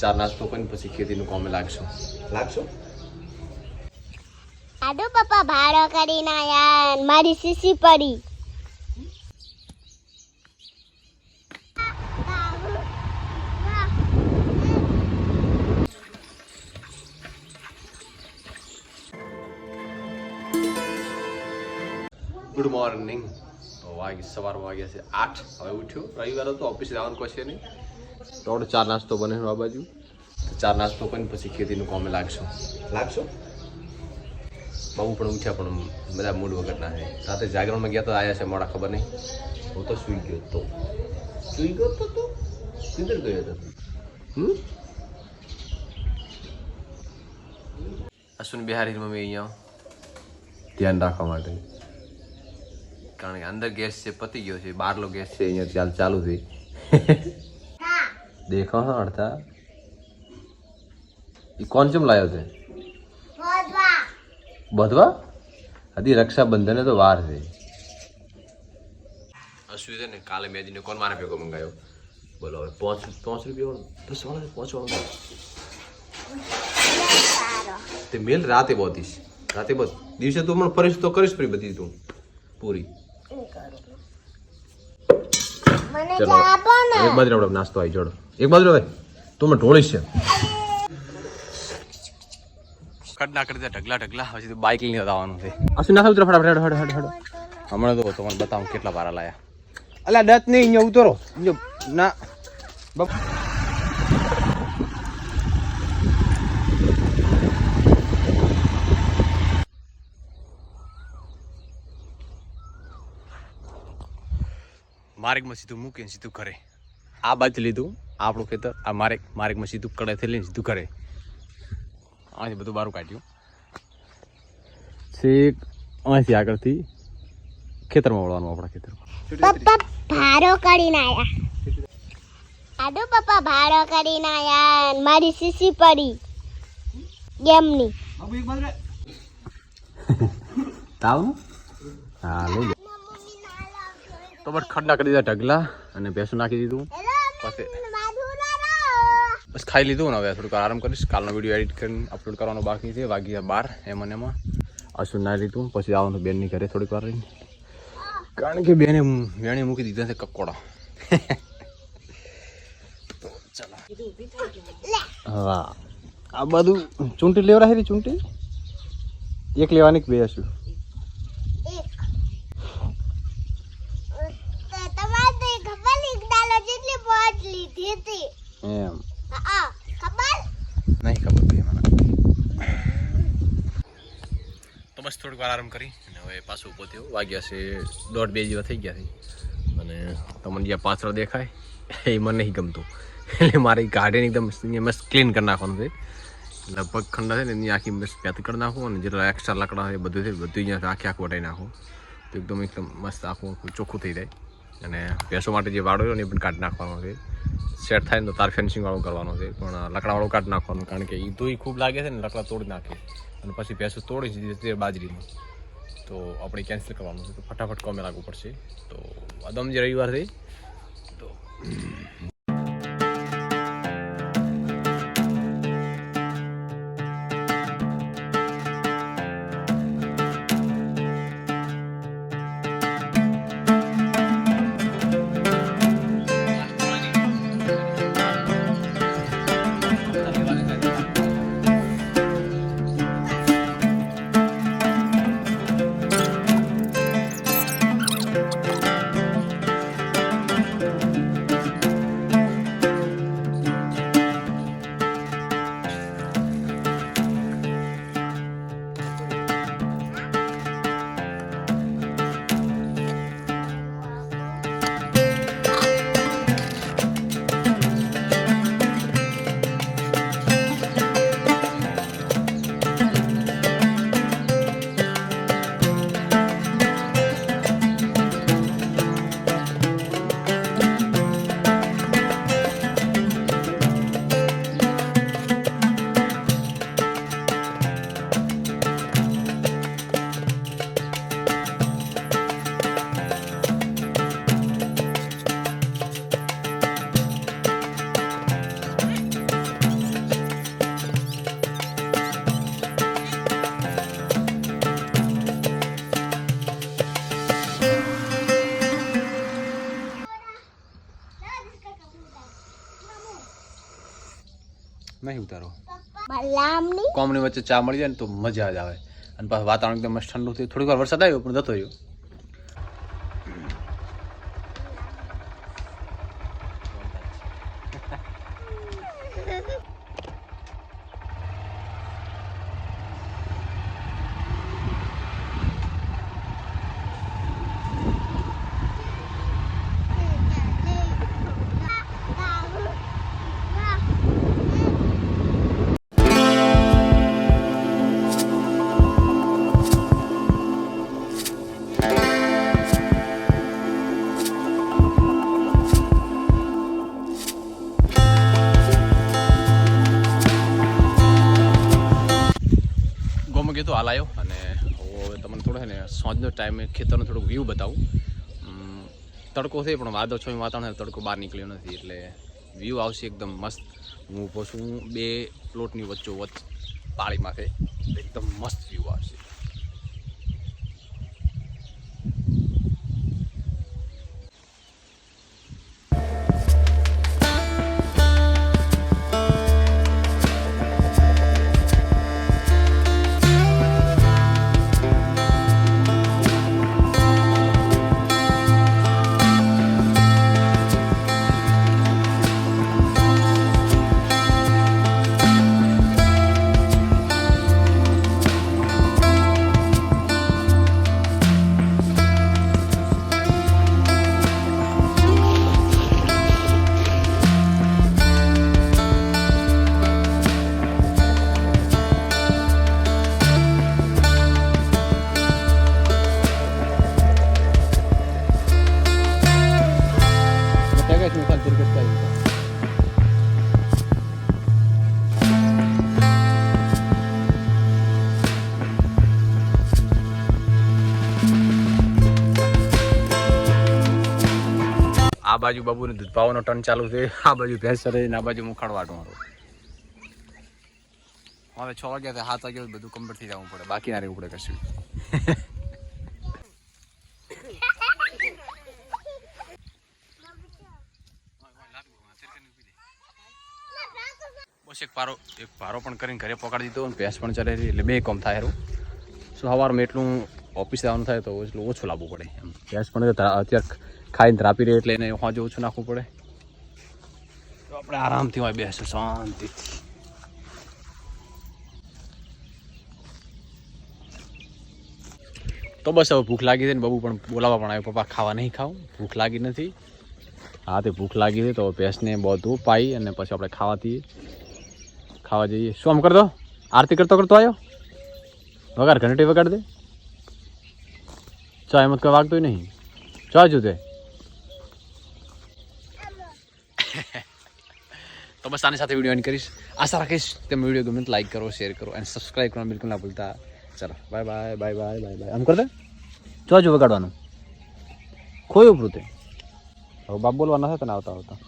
ચાર નાસ્તો કરીને પછી ખેતીનું કામે લાગશો. લાગશો? આડો પપ્પા ભાડો કરીને યાર મારી સીસી પડી. ગુડ મોર્નિંગ તો વાગે સવાર વાગ્યા છે આઠ. હવે ઉઠ્યો. રવિવાર તો ઓફિસ જવાનું કશે નહીં. આપણે ચાર નાસ્તો બને આ બાજુ. ચાર નાસ્તો કરીને પછી ખેતીનું કામે લાગશો. લાગશો? બહુ પણ ઉઠ્યા પણ બધા મૂડ વગરના છે. રાતે જાગરણમાં ગયા તો આવ્યા છે મોડા ખબર નહીં. હું તો સૂઈ ગયો તો સૂઈ ગયો તો તું? કિધર ગયો હતો? હમ? અશ્વિન બિહારી મમ્મી અહીંયા. ધ્યાન રાખવા માટે. કારણ કે અંદર ગેસ છે પતી ગયો છે બહારનો ગેસ છે અહીંયા ચાલુ થઈ. દેખો હા અડધા એ કોણ ચમ લાવ્યો છે બધવા હજી રક્ષાબંધને તો વાર છે અશ્વિન છે ને કાલે મેદીને કોણ મારા ભેગો મંગાયો બોલો હવે પાંચ પાંચ રૂપિયા દસ વાળા પાંચ વાળા તે મેલ રાતે બોતીશ રાતે બોત દિવસે તું પણ ફરીશ તો કરીશ ફરી બધી તું પૂરી ચલો એક બાજુ આપણે નાસ્તો આવી જોડો. એક બાજુ હવે તું મને ઢોળીશ છે. કડના કરતા ઢગલા ઢગલા. પછી બાઇક લઈને આવવાનું છે. અસુ ના ઉતરો ફટાફટ હેડો હેડો હેડો હેડો હમણાં તો તમને બતાવું કેટલા ભારા લાયા. અલા દત્ત નહીં અહીંયા ઉતરો. ના. બપ માર્ગમાં સીધું મૂકીને સીધું ઘરે. આ બાજુ લીધું આપણું ખેતર આ મારેક માર્ગમાં સીધું કડેથી લઈને સીધું ઘરે. અહીંથી બધું બારું કાઢ્યું. છેક અહીંથી આગળથી ખેતરમાં વળવાનું આપણા ખેતરમાં પપ્પા ભાડો કરીને આવ્યા આડો પપ્પા ભારો કરીને આવ્યા મારી સીસી પડી. ગેમની. તાવ હા લઈ તો બસ ખડના નાખી દીધા ઢગલા અને ભેંસું નાખી દીધું. પછી બસ ખાઈ લીધું ને હવે થોડુંક આરામ કરીશ. કાલનો વીડિયો એડિટ કરીને અપલોડ કરવાનો બાકી છે વાગી બાર એમ અને એમાં. અસુર ના લીધું પછી આવવાનું બેનની ઘરે થોડીક વાર રહીને. કારણ કે બેને વેણે મૂકી દીધા છે કકોડા હા. આ બધું ચૂંટી લેવરા હેરી ચૂંટી? એક લેવાની કે બે હશું તમારે તો એ ખબર એક ડાલો જેટલી પહોંચ લીધી હતી એમ હા ખબર નહીં ખબર ભાઈ મને તો બસ થોડીક વાર આરામ કરી. અને હવે પાછું ઊભો થયો. વાગ્યા છે દોઢ બે જેવા થઈ ગયા છે. અને તમને જ્યાં પાછળ દેખાય, એ મને નહીં ગમતું. એટલે મારે ગાર્ડન એકદમ મસ્ત ક્લીન કરી નાખવાનું છે. લગભગ ખંડા છે ને, એની આખી મસ્ત પેત કરી નાખું અને જેટલા એક્સ્ટ્રા લાકડા છે બધું છે, બધું અહીંયા આખી આખું વટાઈ નાખું. તો એકદમ એકદમ મસ્ત આખું ચોખ્ખું થઈ જાય. અને ભેંસો માટે જે વાળો ને, એ પણ કાઢી નાખવાનો છે. સેટ થાય ને તો તાર ફેન્સિંગવાળો કરવાનો છે. પણ લકડાવાળો કાઢી નાખવાનું, કારણ કે એ ધોઈ ખૂબ લાગે છે ને, લકડા તોડી નાખે. અને પછી ભેંસો તોડી દીધી તે બાજરીનું તો આપણે કેન્સલ કરવાનું છે. તો ફટાફટ કોમે લાગવું પડશે. તો અદમ જે રવિવાર થઈ. તો નહીં ઉતારો. કોમની વચ્ચે ચા મળી જાય ને તો મજા જ આવે. અને પાછું વાતાવરણ એકદમ ઠંડુ થયું. થોડીક વાર વરસાદ આવ્યો પણ જતો રહ્યો. ગોમાં ગયો તો હાલ આવ્યો અને હવે તમને થોડો છે ને સાંજનો ટાઈમે ખેતરનો થોડોક વ્યૂ બતાવું. તડકો છે પણ વાદળ છો વાતાવરણ તડકો બહાર નીકળ્યો નથી, એટલે વ્યૂ આવશે એકદમ મસ્ત. હું ઊભો છું, બે પ્લોટની વચ્ચો વચ્ચ પાળીમાંથી એકદમ મસ્ત વ્યૂ આવશે. આ બાજુ બાબુને દૂધ પાવાનો ટર્ન ચાલુ છે. આ બાજુ ભેંસ ને આ બાજુ મુખાડ વાટો મારો હવે છ વાગ્યા સાત વાગ્યા બધું કમ્પ્લીટ થઈ જવું પડે. બાકી ના રહેવું પડે કશું. બસ એક પારો એક પારો પણ કરીને ઘરે પકડી દીધો અને ભેંસ પણ છે, એટલે બે કામ થાય હારું શું સવારમાં એટલું ઓફિસ જવાનું થાય તો એટલું ઓછું લાવવું પડે. એમ. ભેંસ પણ અત્યારે ખાઈને ધ્રાપી રહે એટલે એને હોજે ઓછું નાખવું પડે. તો આપણે આરામથી હોય બેસો શાંતિથી. તો બસ હવે ભૂખ લાગી છે ને બબુ પણ બોલાવવા પણ આવ્યો, પપ્પા ખાવા નહીં ખાવું, ભૂખ લાગી નથી. હા, તે ભૂખ લાગી છે તો ભેંસને બધું પાઈ અને પછી આપણે ખાવાથી ખાવા જઈએ. શું આમ કરતો? આરતી કરતો કરતો આવ્યો વગાડ ઘંટી વગાડ દે. ચા એમ કોઈ વાગતું નહીં. ચા જુ તે? તો બસ આની સાથે વીડિયો એન્ડ કરીશ. આશા રાખીશ તમે વીડિયો ગમે તો લાઈક કરો શેર કરો અને સબસ્ક્રાઈબ કરવાનું બિલકુલ ના ભૂલતા. ચાલો bye bye bye bye bye bye આમ કર દે જો વગાડવાનું? ખોયું ઉપરું તે હવે બાપ બોલવાના છે તને આવતા આવતા.